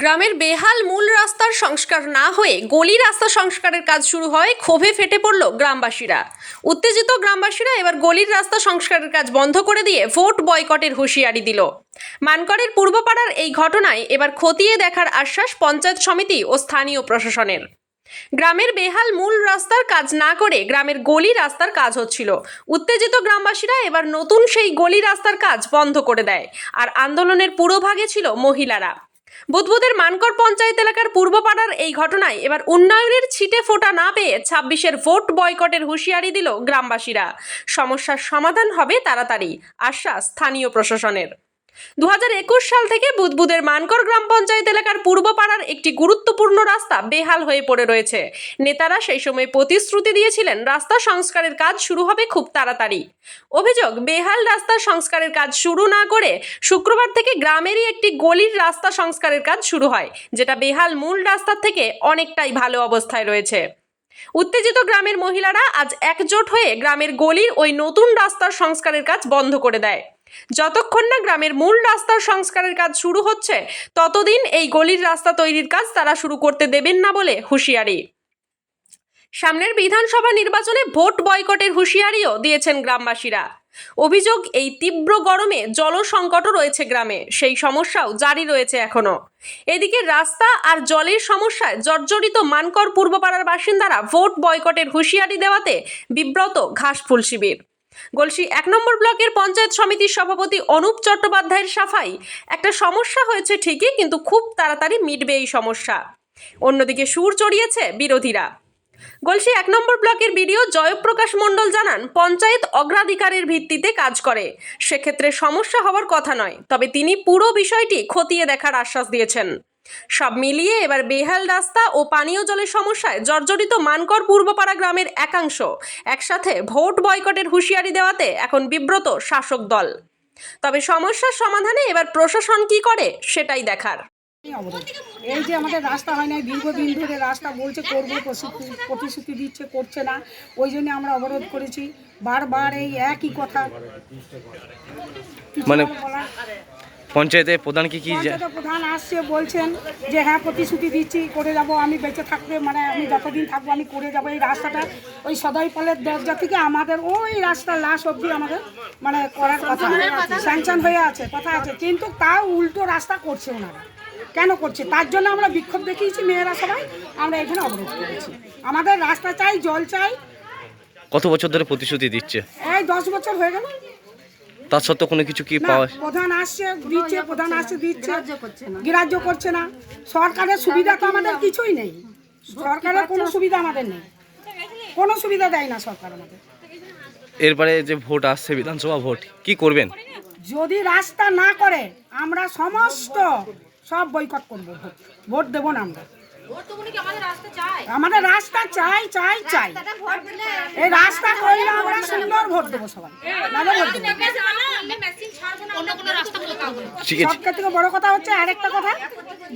গ্রামের বেহাল মূল রাস্তার সংস্কার না হয়ে গলি রাস্তা সংস্কারের কাজ শুরু হয়, ক্ষোভে ফেটে পড়ল গ্রামবাসীরা। উত্তেজিত গ্রামবাসীরা এবার গলির রাস্তা সংস্কারের কাজ বন্ধ করে দিয়ে ভোট বয়কটের হুঁশিয়ারি দিল। মানকরের পূর্বপাড়ার এই ঘটনায় এবার খতিয়ে দেখার আশ্বাস পঞ্চায়েত সমিতি ও স্থানীয় প্রশাসনের। গ্রামের বেহাল মূল রাস্তার কাজ না করে গ্রামের গলি রাস্তার কাজ হচ্ছিল। উত্তেজিত গ্রামবাসীরা এবার নতুন সেই গলি রাস্তার কাজ বন্ধ করে দেয়, আর আন্দোলনের পুরোভাগে ছিল মহিলারা। বুধবুদের মানকর পঞ্চায়েত এলাকার পূর্ব পাড়ার এই ঘটনায় এবার উন্নয়নের ছিটে ফোটা না পেয়ে ছাব্বিশের ভোট বয়কটের হুঁশিয়ারি দিল গ্রামবাসীরা। সমস্যার সমাধান হবে তাড়াতাড়ি, আশ্বাস স্থানীয় প্রশাসনের। দু হাজার একুশ সাল থেকে বুদবুদের মানকর গ্রাম পঞ্চায়েত এলাকার পূর্বপাড়ার একটি গুরুত্বপূর্ণ রাস্তা বেহাল হয়ে পড়ে রয়েছে। নেতারা সেই সময় প্রতিশ্রুতি দিয়েছিলেন, রাস্তা সংস্কারের কাজ শুরু হবে খুব তাড়াতাড়ি। অভিযোগ, বেহাল রাস্তা সংস্কারের কাজ শুরু না করে শুক্রবার থেকে গ্রামেরই একটি গলির রাস্তা সংস্কারের কাজ শুরু হয়, যেটা বেহাল মূল রাস্তার থেকে অনেকটাই ভালো অবস্থায় রয়েছে। উত্তেজিত গ্রামের মহিলারা আজ একজোট হয়ে গ্রামের গলির ওই নতুন রাস্তার সংস্কারের কাজ বন্ধ করে দেয়। যতক্ষণ না গ্রামের মূল রাস্তার সংস্কারের কাজ শুরু হচ্ছে, ততদিন এই গলির রাস্তা তৈরির কাজ তারা শুরু করতে দেবেন না বলে হুঁশিয়ারি। সামনের বিধানসভা নির্বাচনে ভোট বয়কটের হুঁশিয়ারিও দিয়েছেন গ্রামবাসীরা। অভিযোগ এই তীব্র গরমে জল সংকটও রয়েছে গ্রামে, সেই সমস্যাও জারি রয়েছে এখনও এদিকে রাস্তা আর জলের সমস্যায় জর্জরিত মানকর পূর্বপাড়ার বাসিন্দারা ভোট বয়কটের হুঁশিয়ারি দেওয়াতে বিব্রত ঘাসফুল শিবির। গলসি এক নম্বর ব্লকের পঞ্চায়েত সমিতির সভাপতি অনুপ চট্টোপাধ্যায়ের সাফাই। একটা সমস্যা হয়েছে ঠিকই, কিন্তু খুব তাড়াতাড়ি মিটবে এই সমস্যা। অন্যদিকে সুর চড়িয়েছে বিরোধীরা। গলসি এক নম্বর ব্লকের বিডিও জয়প্রকাশ মণ্ডল জানান, পঞ্চায়েত অগ্রাধিকারের ভিত্তিতে কাজ করে। সেক্ষেত্রে সমস্যা হওয়ার কথা নয়, তবে তিনি পুরো বিষয়টি খতিয়ে দেখার আশ্বাস দিয়েছেন। সব মিলিয়ে এবার বেহাল রাস্তা ও পানীয় জলের সমস্যায় জর্জরিত মানকর পূর্বপাড়া গ্রামের একাংশ। একসাথে ভোট বয়কটের হুঁশিয়ারি দেওয়াতে এখন বিব্রত শাসক দল। তবে সমস্যার সমাধানে এবার প্রশাসন কি করে সেটাই দেখার। এই যে আমাদের রাস্তা হয় না দীর্ঘদিন ধরে রাস্তা বলছে করব প্রতিশ্রুতি প্রতিশ্রুতি দিচ্ছে করছে না। ওই জন্য আমরা অবরোধ করেছি। বারবার এই একই কথা। মানে পঞ্চায়েতের প্রধান কি কি প্রধান আসছে বলছেন যে হ্যাঁ প্রতিশ্রুতি দিচ্ছি করে যাব আমি বেঁচে থাকবে মানে আমি যতদিন থাকব আমি করে যাব এই রাস্তাটা। ওই সদয় ফলের দরজা থেকে আমাদের ওই রাস্তা লাশ অবধি আমাদের মানে করার কথা। স্যাংশন হয়ে আছে কথা আছে। কিন্তু তাও উল্টো রাস্তা করছে ওনারা। কেন করছে? তার জন্য আমরা বিক্ষোভ দেখিয়েছি মেয়েরা সবাই আমরা এখানে অবরোধ করেছি। আমাদের রাস্তা চাই জল চাই। কত বছর ধরে প্রতিশ্রুতি দিচ্ছে? এই দশ বছর হয়ে গেল। তার সত্ত্বেও কোনো কিছু কি না, পাওয়া প্রধান আসছে দিচ্ছে প্রধান আসছে দিচ্ছে গ্রাহ্য করছে না। সরকারের সুবিধা তো আমাদের কিছুই নেই। সরকারের কোনো সুবিধা আমাদের নেই। কোনো সুবিধা দেয় না সরকার আমাদের। এরপরে যে ভোট আসছে বিধানসভা ভোট কি করবেন? যদি রাস্তা না করে আমরা সমস্ত সব বয়কট করব। ভোট দেবো না আমরা। আমাদের রাস্তা চাই? চাই চাই এই রাস্তা করলে আমরা সুন্দর ভোট দেবো সবাই। সবথেকে থেকে বড় কথা হচ্ছে আরেকটা কথা।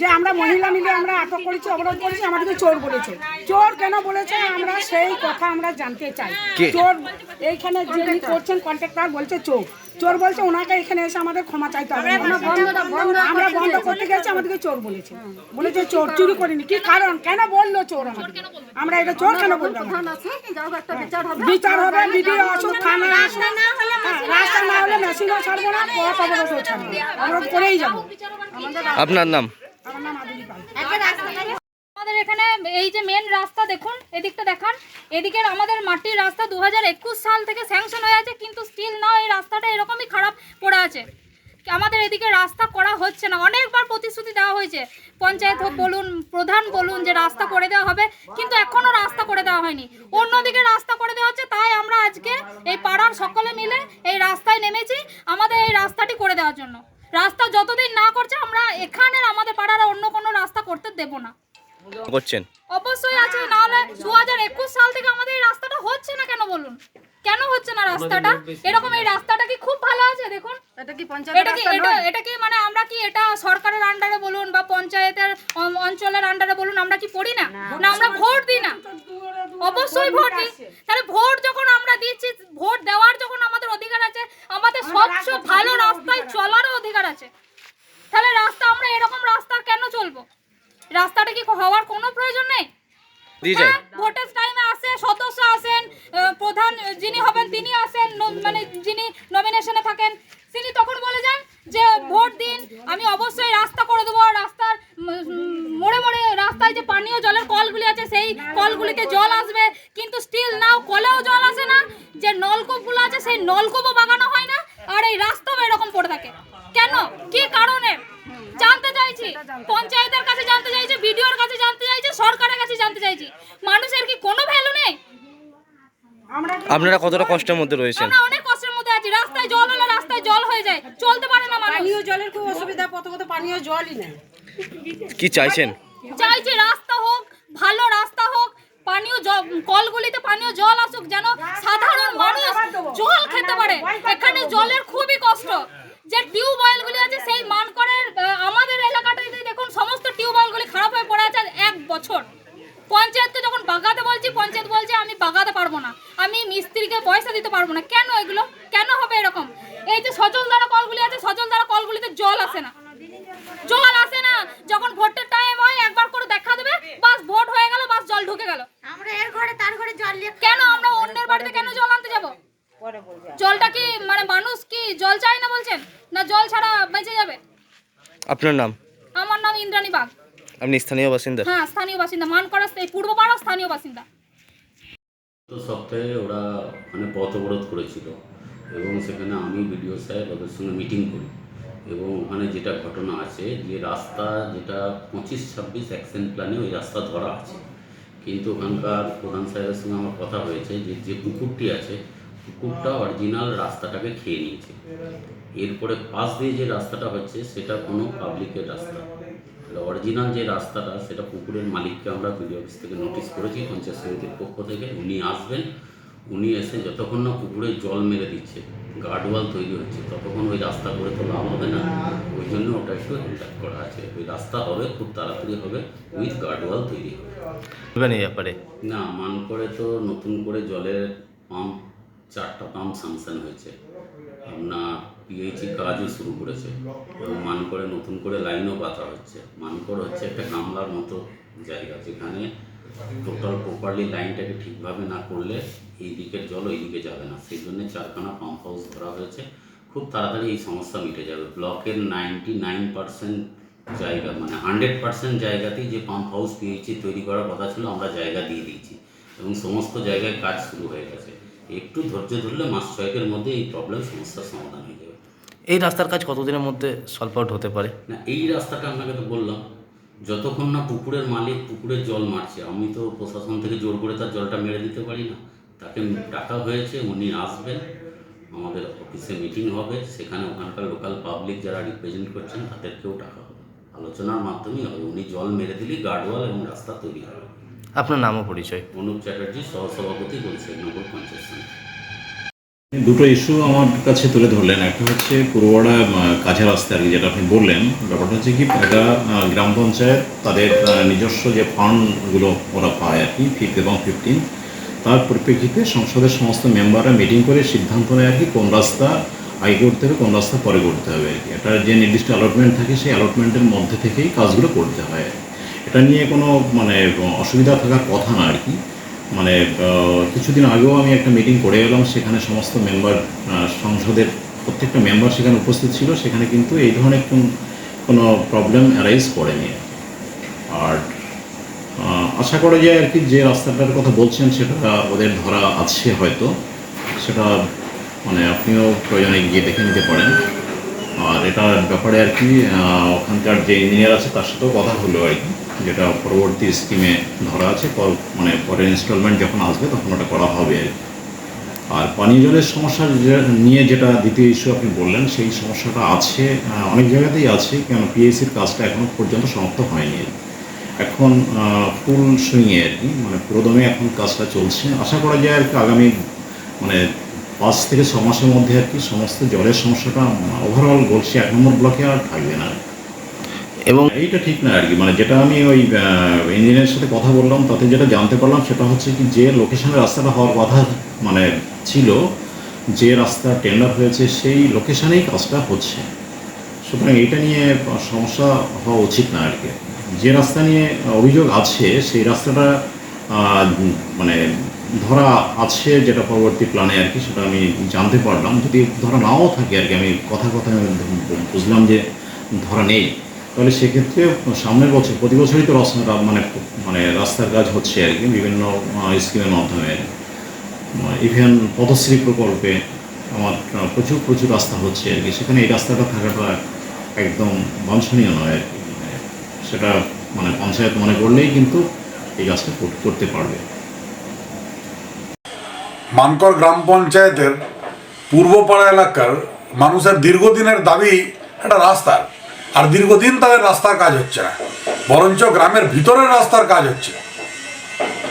যে আমরা মহিলা মিলে আমরা আটক করেছি অবরোধ করেছি আমাদেরকে চোর বলেছে। চোর কেন বলেছে? আমরা সেই কথা আমরা জানতে চাই। কে? চোর এইখানে যিনি করছেন কন্ট্রাক্টর বলছে চোর। চোর বলছে ওনাকে এখানে এসে আমাদের ক্ষমা চাইতে হবে। আমরা বন্ধ করতে গেছি। আমাদেরকে চোর বলেছে। বলেছে চোর চুরি করিনি। কি কারণ? কেন বলল চোর আমাদের আমরা এটা চোর কেন বলব? বিচার হবে ভিডিও আসুক থানা আসুক। হ্যাঁ, রাস্তা না হলে মেশিনও ছাড়বো না পথ অবরোধও ছাড়বো অবরোধ করেই যাব। আপনার নাম? আমাদের এখানে এই যে মেন রাস্তা দেখুন এদিকটা দেখান। এদিকের আমাদের মাটির রাস্তা দু হাজার একুশ সাল থেকে স্যাংশন হয়ে আছে কিন্তু স্টিল না এই রাস্তাটা এরকমই খারাপ পড়ে আছে। আমাদের এদিকে রাস্তা করা হচ্ছে না। অনেকবার প্রতিশ্রুতি দেওয়া হয়েছে। পঞ্চায়েত হোক বলুন প্রধান বলুন যে রাস্তা করে দেওয়া হবে কিন্তু এখনও রাস্তা করে দেওয়া হয়নি। অন্যদিকে রাস্তা করে দেওয়া হচ্ছে তাই আমরা আজকে এই পাড়ার সকলে মিলে এই রাস্তায় নেমেছি আমাদের এই রাস্তাটি করে দেওয়ার জন্য রাস্তা যতদিন না করছে আমরা এখানের আমাদের পাড়ার অন্য কোনো রাস্তা করতে দেবো না করছেন? অবশ্যই আছে নাহলে দু হাজার একুশ সাল থেকে আমাদের এই রাস্তাটা হচ্ছে না কেন বলুন? কেন হচ্ছে না রাস্তাটা? এরকম এই রাস্তাটা কি খুব ভালো আছে দেখুন? এটা কি এটা এটা কি মানে আমরা কি এটা সরকারের আন্ডারে বলুন বা পঞ্চায়েতের অঞ্চলের আন্ডারে বলুন আমরা কি পড়ি না? না। আমরা ভোট দিই না। অবশ্যই ভোট দিই তাহলে ভোট যখন আমরা দিচ্ছি ভোট দেওয়ার যখন আমাদের অধিকার আছে আমাদের স্বচ্ছ ভালো রাস্তায় চলারও অধিকার আছে তাহলে রাস্তা আমরা এরকম রাস্তা কেন চলবো রাস্তাটা কি হওয়ার কোনো প্রয়োজন নেই দিয়ে যায় হ্যাঁ, ভোটের টাইমে আসে সদস্য আসেন আহ, প্রধান যিনি হবেন তিনি আসেন ন- মানে যিনি নমিনেশনে থাকেন। তিনি তখন বলে যান যে ভোট দিন আমি অবশ্যই রাস্তা করে দেবো। রাস্তার মোড়ে মোড়ে রাস্তায় যে পানীয় জলের কলগুলি আছে সেই কলগুলিতে জল আসবে। কিন্তু স্টিল নাও কলেও জল আসে না। যে নলকূপগুলো আছে সেই নলকূপও বাগানো হয় না। আর এই রাস্তাও এরকম পড়ে থাকে। কেন? কি কারণে? জানতে চাইছি। পঞ্চায়েতের কাছে জানতে চাইছি বিডিওর কাছে জানতে চাইছি সরকারের কাছে জানতে চাইছি। মানুষের কি কোনো ভ্যালু নেই? আপনারা কতটা কষ্টের মধ্যে রয়েছেন আমরা অনেক কষ্টের মধ্যে আছি রাস্তায় জল হলে রাস্তায় জল হয়ে যায় চলতে পারে না মানুষ পানীয় জলের খুব অসুবিধা প্রথমত পানীয় জলই নেই। কি চাইছেন? চাইছি রাস্তা হোক ভালো রাস্তা হোক পানীয় জ- কলগুলিতে পানীয় জল আসুক যেন সাধারণ মানুষ জল খেতে পারে। এখানে জলের খুবই কষ্ট। যে টিউবওয়েলগুলি আছে সেই মানকরের আহ, আমাদের এলাকাটাতে দেখুন সমস্ত টিউবওয়েলগুলি খারাপ হয়ে পড়ে আছে এক বছর। পঞ্চায়েতকে যখন বাগাতে বলছি পঞ্চায়েত বলছে আমি বাগাতে পারব না। আমি মিস্ত্রিকে পয়সা দিতে পারব না। কেন এগুলো? কেন হবে এরকম এই যে সজল দ্বারা কলগুলি আছে সজল দ্বারা কলগুলিতে জল আসে না জল আসে না যখন ভোটের টাইম হয় একবার করে দেখা দেবে বাস ভোট হয়ে গেল বাস জল ঢুকে গেল আমরা এর ঘরে তার ঘরে জল নিয়ে কেন আমরা অন্যের বাড়িতে কেন জল আনতে যাব জলটা কি মানে মানুষ কি জল চাই না বলছেন না জল ছাড়া বেঁচে যাবে আপনার নাম? আমার নাম ইন্দ্রাণী বাগ। আপনি স্থানীয় বাসিন্দা? হ্যাঁ স্থানীয় বাসিন্দা। মানকড়া এই পূর্ব পাড়া স্থানীয় বাসিন্দা। তো সপ্তাহে ওরা মানে পথ অবরোধ করেছিল এবং সেখানে আমি বিডিও সাহেব ওদের সঙ্গে মিটিং করি। এবং ওখানে যেটা ঘটনা আছে যে রাস্তা যেটা পঁচিশ ছাব্বিশ অ্যাকশন প্ল্যানে ওই রাস্তা ধরা আছে। কিন্তু ওখানকার প্রধান সাহেবের সঙ্গে আমার কথা হয়েছে যে যে পুকুরটি আছে পুকুরটা অরিজিনাল রাস্তাটাকে খেয়ে নিয়েছে। এরপরে পাশ দিয়ে যে রাস্তাটা হচ্ছে, সেটা কোনো পাবলিকের রাস্তা। অরিজিনাল যে রাস্তাটা, সেটা পুকুরের মালিককে আমরা বিডিও অফিস থেকে নোটিশ করেছি, পঞ্চায়েত সমিতির পক্ষ থেকে। উনি আসবেন, উনি এসে যতক্ষণ না পুকুরে জল মেরে দিচ্ছে, গার্ডওয়াল তৈরি হচ্ছে, ততক্ষণ ওই রাস্তা করে তো লাভ হবে না। ওই জন্য ওটা একটু ইন্টাক্ট করা আছে। ওই রাস্তা হবে, খুব তাড়াতাড়ি হবে, উইথ গার্ডওয়াল তৈরি হবে। ব্যাপারে না মান করে তো নতুন করে জলের পাম্প চারটা পাম্প স্যাংশন হয়েছে। আপনার পিএইচি কাজও শুরু করেছে এবং মান করে নতুন করে লাইনও পাতা হচ্ছে। মানকর হচ্ছে একটা গামলার মতো জায়গা যেখানে টোটাল প্রপারলি লাইনটাকে ঠিকভাবে না করলে এই দিকের জল ওই দিকে যাবে না। সেই জন্য চারখানা পাম্প হাউস ধরা হয়েছে। খুব তাড়াতাড়ি এই সমস্যা মিটে যাবে। ব্লকের নাইনটি নাইন পার্সেন্ট জায়গা মানে হান্ড্রেড পার্সেন্ট জায়গাতেই যে পাম্প হাউস পিএইচি তৈরি করার কথা ছিল, আমরা জায়গা দিয়ে দিয়েছি। এবং সমস্ত জায়গায় কাজ শুরু হয়ে গেছে। একটু ধৈর্য ধরলে মাস ছয়েকের মধ্যে এই প্রবলেম সমস্যার সমাধান হয়ে যাবে। এই রাস্তার কাজ কতদিনের মধ্যে সলভ আউট হতে পারে? না এই রাস্তাটা আপনাকে তো বললাম যতক্ষণ না পুকুরের মালিক পুকুরের জল মারছে আমি তো প্রশাসন থেকে জোর করে তার জলটা মেরে দিতে পারি না। তাকে টাকা হয়েছে উনি আসবেন আমাদের অফিসে মিটিং হবে সেখানে ওখানকার লোকাল পাবলিক যারা রিপ্রেজেন্ট করছেন তাদেরকেও টাকা হবে। আলোচনার মাধ্যমেই হবে উনি জল মেরে দিলেই গার্ডওয়াল এবং রাস্তা তৈরি হবে। আপনার নাম ও পরিচয়। অনুপ চ্যাটার্জি সহসভাপতি বলছে নগর পঞ্চায়েত দুটো ইস্যু আমার কাছে তুলে ধরলেন। একটা হচ্ছে পুরোয়াড়া কাঁচা রাস্তা আর কি যেটা আপনি বললেন। ব্যাপারটা হচ্ছে কি এটা গ্রাম পঞ্চায়েত তাদের নিজস্ব যে ফান্ডগুলো ওরা পায় আর কি ফিফথ এবং ফিফটিন তার পরিপ্রেক্ষিতে সংসদের সমস্ত মেম্বাররা মিটিং করে সিদ্ধান্ত নেয় আর কি কোন রাস্তা আগে করতে হবে কোন রাস্তা পরে করতে হবে আর কি। একটা যে নির্দিষ্ট অ্যালটমেন্ট থাকে সেই অ্যালটমেন্টের মধ্যে থেকেই কাজগুলো করতে হয়। এটা নিয়ে কোনো মানে অসুবিধা থাকার কথা না আর কি। মানে কিছুদিন আগেও আমি একটা মিটিং করে এলাম, সেখানে সমস্ত মেম্বার সংসদের প্রত্যেকটা মেম্বার সেখানে উপস্থিত ছিল, সেখানে কিন্তু এই ধরনের কোন- প্রবলেম অ্যারাইজ করেনি আর আশা করা যায় আর কি যে রাস্তাটার কথা বলছেন, সেটা ওদের ধরা আছে হয়তো। সেটা মানে আপনিও প্রয়োজনে গিয়ে দেখে নিতে পারেন। আর এটার ব্যাপারে আর কি ওখানকার যে ইঞ্জিনিয়ার আছে, তার সাথেও কথা হলো আর কি। যেটা পরবর্তী স্কিমে ধরা আছে, পর- মানে পরের ইনস্টলমেন্ট যখন আসবে তখন ওটা করা হবে। আর পানীয় জলের সমস্যা নিয়ে যেটা দ্বিতীয় ইস্যু আপনি বললেন, সেই সমস্যাটা আছে অনেক জায়গাতেই আছে, কেন পিএসসির কাজটা এখনও পর্যন্ত সমাপ্ত হয়নি। এখন ফুল সুইংয়ে আর কি মানে পুরোদমে এখন কাজটা চলছে। আশা করা যায় আর কি আগামী মানে পাঁচ থেকে ছ মাসের মধ্যে আর কি সমস্ত জলের সমস্যাটা ওভারঅল বলছি এক নম্বর ব্লকে আর থাকবে না। এবং এইটা ঠিক না আর কি। মানে যেটা আমি ওই ইঞ্জিনিয়ারের সাথে কথা বললাম, তাতে যেটা জানতে পারলাম সেটা হচ্ছে কি, যে লোকেশনে রাস্তাটা হওয়ার কথা মানে ছিল, যে রাস্তা টেন্ডার হয়েছে, সেই লোকেশনেই কাজটা হচ্ছে। সুতরাং এটা নিয়ে সমস্যা হওয়া উচিত না আর কি। যে রাস্তা নিয়ে অভিযোগ আছে, সেই রাস্তাটা মানে ধরা আছে যেটা পরবর্তী প্ল্যানে আর কি, সেটা আমি জানতে পারলাম। যদি ধরা নাও থাকে আর কি, আমি কথা কথা বুঝলাম যে ধরা নেই। তাহলে সেক্ষেত্রে সামনের বছর, প্রতি বছরই তো রাস্তা মানে মানে রাস্তার কাজ হচ্ছে আর কি, বিভিন্ন স্কিমের মাধ্যমে। ইভেন পথশ্রী প্রকল্পে আমার প্রচুর প্রচুর রাস্তা হচ্ছে আর কি। সেখানে এই রাস্তাটা থাকাটা একদম বাঞ্ছনীয় নয় আর কি। মানে সেটা মানে পঞ্চায়েত মনে করলেই কিন্তু এই কাজটা কর- করতে পারবে। মানকর গ্রাম পঞ্চায়েতের পূর্বপাড়া এলাকার মানুষের দীর্ঘদিনের দাবি, একটা রাস্তার। আর দীর্ঘদিন তাদের রাস্তার কাজ হচ্ছে না। বরঞ্চ গ্রামের ভিতরের রাস্তার কাজ হচ্ছে।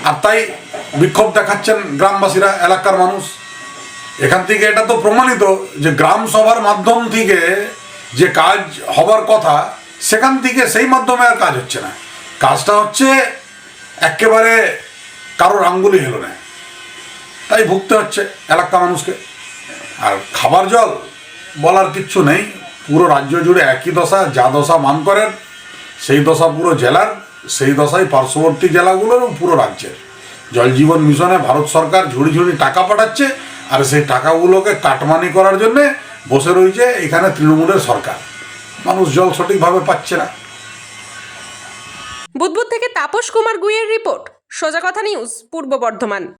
আর তাই বিক্ষোভ দেখাচ্ছেন গ্রামবাসীরা, এলাকার মানুষ। এখান থেকে এটা তো প্রমাণিত যে গ্রাম সভার মাধ্যম থেকে যে কাজ হবার কথা, সেখান থেকে সেই মাধ্যমে আর কাজ হচ্ছে না। কাজটা হচ্ছে একেবারে কারোর আঙ্গুলি হেলো না। তাই ভুগতে হচ্ছে এলাকা মানুষকে। আর খাবার জল বলার কিচ্ছু নেই। পুরো রাজ্য জুড়ে একই দশা, যা দশা মান করেন, সেই দশা পুরো জেলার, সেই দশাই পার্শ্ববর্তী জেলাগুলোর এবং পুরো রাজ্যের। জল জীবন মিশনে ভারত সরকার ঝুড়ি ঝুড়ি টাকা পাঠাচ্ছে, আর সেই টাকাগুলোকে কাটমানি করার জন্যে বসে রয়েছে এখানে তৃণমূলের সরকার। মানুষ জল সঠিকভাবে পাচ্ছে না। বুধবুদ থেকে তাপস কুমার গুইয়ের রিপোর্ট, সোজা কথা নিউজ, পূর্ব বর্ধমান।